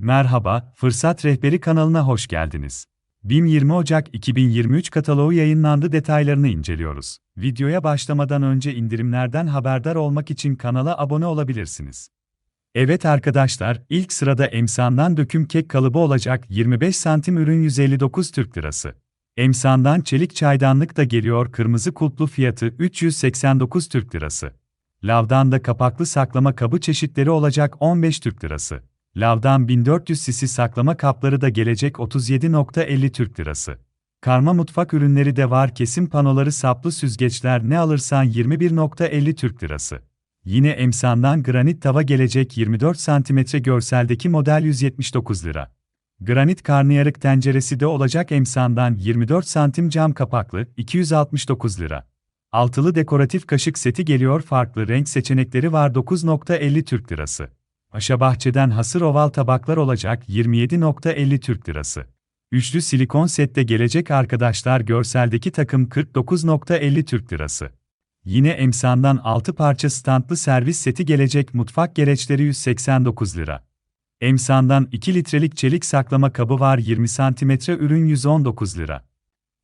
Merhaba, Fırsat Rehberi kanalına hoş geldiniz. BİM 20 Ocak 2023 kataloğu yayınlandı detaylarını inceliyoruz. Videoya başlamadan önce indirimlerden haberdar olmak için kanala abone olabilirsiniz. Evet arkadaşlar, ilk sırada Emsan'dan döküm kek kalıbı olacak 25 santim ürün 159 Türk Lirası. Emsan'dan çelik çaydanlık da geliyor kırmızı kulplu fiyatı 389 Türk Lirası. Lavdan da kapaklı saklama kabı çeşitleri olacak 15 Türk Lirası. Lavdan 1400 sisi saklama kapları da gelecek 37.50 Türk Lirası. Karma mutfak ürünleri de var kesim panoları saplı süzgeçler ne alırsan 21.50 Türk Lirası. Yine emsandan granit tava gelecek 24 cm görseldeki model 179 lira. Granit karnıyarık tenceresi de olacak emsandan 24 santim cam kapaklı 269 lira. Altılı dekoratif kaşık seti geliyor farklı renk seçenekleri var 9.50 Türk Lirası. Paşa Bahçe'den hasır oval tabaklar olacak 27.50 Türk Lirası. Üçlü silikon sette gelecek arkadaşlar görseldeki takım 49.50 Türk Lirası. Yine emsandan 6 parça standlı servis seti gelecek mutfak gereçleri 189 lira. Emsandan 2 litrelik çelik saklama kabı var 20 cm ürün 119 lira.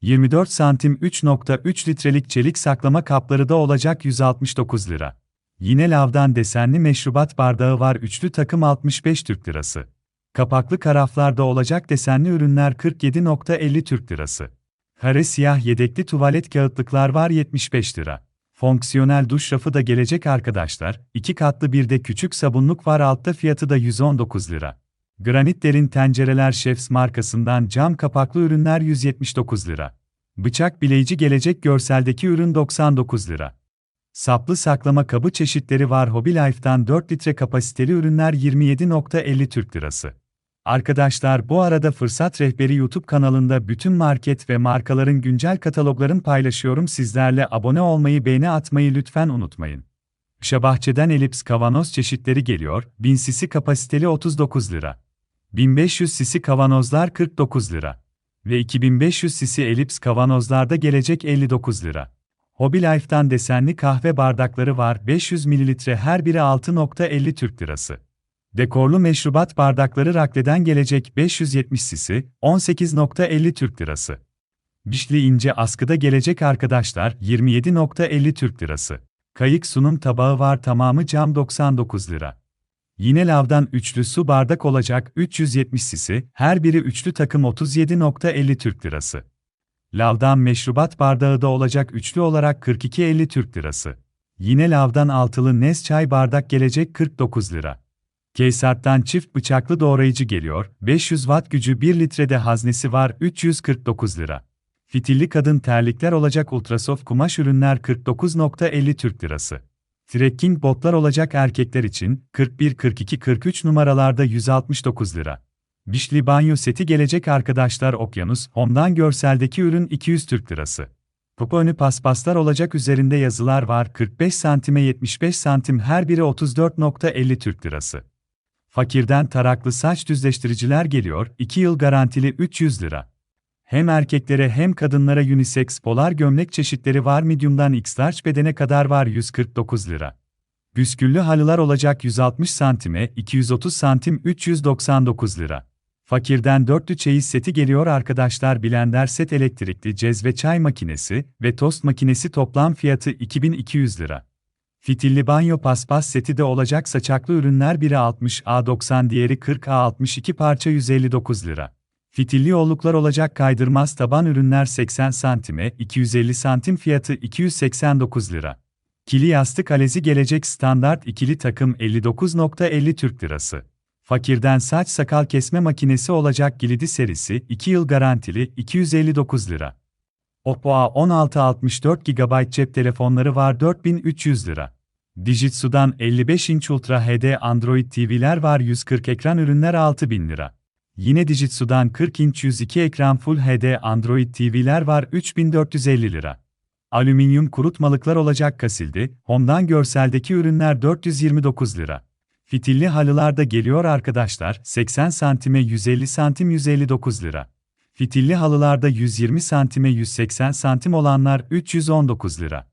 24 santim 3.3 litrelik çelik saklama kapları da olacak 169 lira. Yine lavdan desenli meşrubat bardağı var üçlü takım 65 Türk Lirası. Kapaklı karaflarda olacak desenli ürünler 47.50 Türk Lirası. Kare siyah yedekli tuvalet kağıtlıklar var 75 lira. Fonksiyonel duş rafı da gelecek arkadaşlar, iki katlı bir de küçük sabunluk var altta fiyatı da 119 lira. Granit derin tencereler Chefs markasından cam kapaklı ürünler 179 lira. Bıçak bileyici gelecek görseldeki ürün 99 lira. Saplı saklama kabı çeşitleri var Hobby Life'dan 4 litre kapasiteli ürünler 27.50 Türk Lirası. Arkadaşlar bu arada Fırsat Rehberi YouTube kanalında bütün market ve markaların güncel kataloglarını paylaşıyorum sizlerle abone olmayı beğeni atmayı lütfen unutmayın. Şabahçe'den elips kavanoz çeşitleri geliyor, 1000 sisi kapasiteli 39 lira. 1500 sisi kavanozlar 49 lira. Ve 2500 sisi elips kavanozlarda gelecek 59 lira. Hobby Life'dan desenli kahve bardakları var 500 ml her biri 6.50 Türk Lirası. Dekorlu meşrubat bardakları rakleden gelecek 570 sisi, 18.50 Türk Lirası. Bişli ince askıda gelecek arkadaşlar 27.50 Türk Lirası. Kayık sunum tabağı var tamamı cam 99 lira. Yine lavdan üçlü su bardak olacak 370 sisi, her biri üçlü takım 37.50 Türk Lirası. Lavdan meşrubat bardağı da olacak üçlü olarak 42.50 Türk Lirası. Yine lavdan altılı Nes çay bardak gelecek 49 lira. Keysart'tan çift bıçaklı doğrayıcı geliyor, 500 watt gücü 1 litrede haznesi var 349 lira. Fitilli kadın terlikler olacak ultrasoft kumaş ürünler 49.50 Türk Lirası. Trekking botlar olacak erkekler için 41, 42, 43 numaralarda 169 lira. Bişli banyo seti gelecek arkadaşlar Okyanus, Home'dan görseldeki ürün 200 Türk Lirası. Popo önü paspaslar olacak üzerinde yazılar var 45 santime 75 santim her biri 34.50 Türk Lirası. Fakirden taraklı saç düzleştiriciler geliyor, 2 yıl garantili 300 lira. Hem erkeklere hem kadınlara unisex polar gömlek çeşitleri var medium'dan x-large bedene kadar var 149 lira. Büsküllü halılar olacak 160 santime 230 santim 399 lira. Fakirden dörtlü çeyiz seti geliyor arkadaşlar blender set elektrikli cezve çay makinesi ve tost makinesi toplam fiyatı 2200 lira. Fitilli banyo paspas seti de olacak saçaklı ürünler biri 60A90 diğeri 40A62 parça 159 lira. Fitilli yolluklar olacak kaydırmaz taban ürünler 80 santime 250 santim fiyatı 289 lira. Kili yastık alezi gelecek standart ikili takım 59.50 Türk Lirası. Fakirden saç sakal kesme makinesi olacak Gilidi serisi 2 yıl garantili 259 lira. Oppo A16 64 GB cep telefonları var 4300 lira. Dijitsu'dan 55 inç Ultra HD Android TV'ler var 140 ekran ürünler 6000 lira. Yine Dijitsu'dan 40 inç 102 ekran Full HD Android TV'ler var 3450 lira. Alüminyum kurutmalıklar olacak kasildi, Home'dan görseldeki ürünler 429 lira. Fitilli halılar da geliyor arkadaşlar, 80 santime 150 santim 159 lira. Fitilli halılarda 120 santime 180 santim olanlar 319 lira.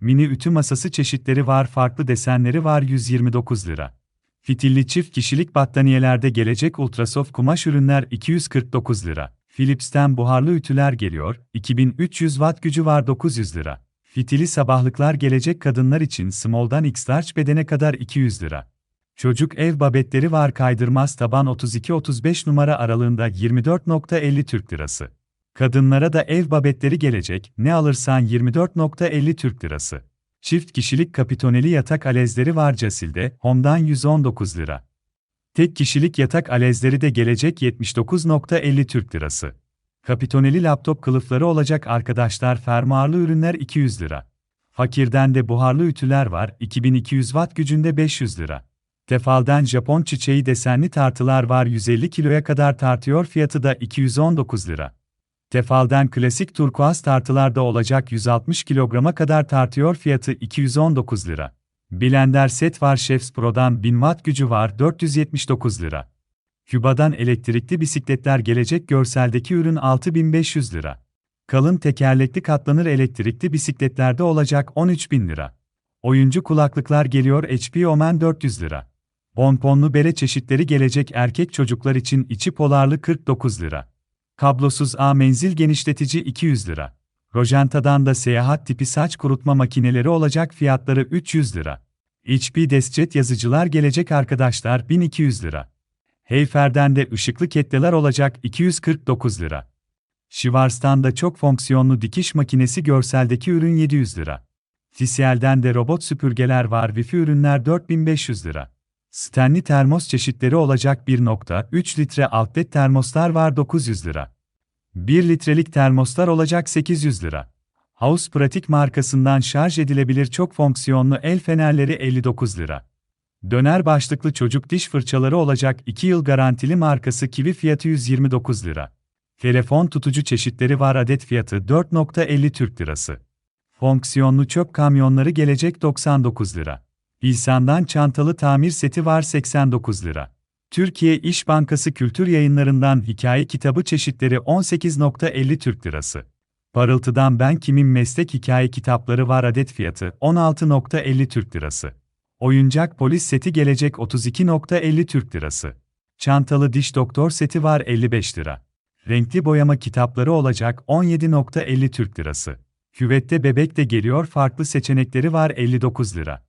Mini ütü masası çeşitleri var farklı desenleri var 129 lira. Fitilli çift kişilik battaniyelerde gelecek Ultrasoft kumaş ürünler 249 lira. Philips'ten buharlı ütüler geliyor, 2300 watt gücü var 900 lira. Fitili sabahlıklar gelecek kadınlar için small'dan x-large bedene kadar 200 lira. Çocuk ev babetleri var kaydırmaz taban 32-35 numara aralığında 24.50 Türk Lirası. Kadınlara da ev babetleri gelecek, ne alırsan 24.50 Türk Lirası. Çift kişilik kapitoneli yatak alezleri var Casil'de, Home'dan 119 lira. Tek kişilik yatak alezleri de gelecek 79.50 Türk Lirası. Kapitoneli laptop kılıfları olacak arkadaşlar fermuarlı ürünler 200 lira. Fakirden de buharlı ütüler var 2200 watt gücünde 500 lira. Tefal'den Japon çiçeği desenli tartılar var 150 kiloya kadar tartıyor fiyatı da 219 lira. Tefal'den klasik turkuaz tartılarda olacak 160 kilograma kadar tartıyor fiyatı 219 lira. Blender set var Chefs Pro'dan 1000 watt gücü var 479 lira. Küba'dan elektrikli bisikletler gelecek görseldeki ürün 6500 lira. Kalın tekerlekli katlanır elektrikli bisikletlerde olacak 13.000 lira. Oyuncu kulaklıklar geliyor HP Omen 400 lira. Bonponlu bere çeşitleri gelecek erkek çocuklar için içi polarlı 49 lira. Kablosuz A menzil genişletici 200 lira. Rojanta'dan da seyahat tipi saç kurutma makineleri olacak fiyatları 300 lira. HP Desjet yazıcılar gelecek arkadaşlar 1200 lira. Heyfer'den de ışıklı ketteler olacak 249 lira. Schwarz'tan da çok fonksiyonlu dikiş makinesi görseldeki ürün 700 lira. Tisiel'den de robot süpürgeler var Wi-Fi ürünler 4500 lira. Stanley termos çeşitleri olacak 1.3 litre outlet termoslar var 900 lira. 1 litrelik termoslar olacak 800 lira. House Pratik markasından şarj edilebilir çok fonksiyonlu el fenerleri 59 lira. Döner başlıklı çocuk diş fırçaları olacak 2 yıl garantili markası Kiwi fiyatı 129 lira. Telefon tutucu çeşitleri var adet fiyatı 4.50 Türk Lirası. Fonksiyonlu çöp kamyonları gelecek 99 lira. İlsan'dan çantalı tamir seti var 89 lira. Türkiye İş Bankası Kültür Yayınlarından hikaye kitabı çeşitleri 18.50 Türk Lirası. Parıltıdan Ben Kimim Meslek Hikaye kitapları var adet fiyatı 16.50 Türk Lirası. Oyuncak polis seti gelecek 32.50 Türk Lirası. Çantalı diş doktor seti var 55 lira. Renkli boyama kitapları olacak 17.50 Türk Lirası. Küvette bebek de geliyor farklı seçenekleri var 59 lira.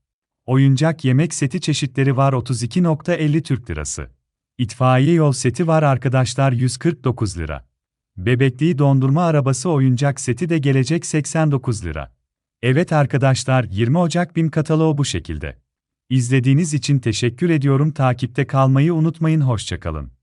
Oyuncak yemek seti çeşitleri var 32.50 Türk Lirası. İtfaiye yol seti var arkadaşlar 149 lira. Bebekliği dondurma arabası oyuncak seti de gelecek 89 lira. Evet arkadaşlar 20 Ocak BİM kataloğu bu şekilde. İzlediğiniz için teşekkür ediyorum takipte kalmayı unutmayın hoşçakalın.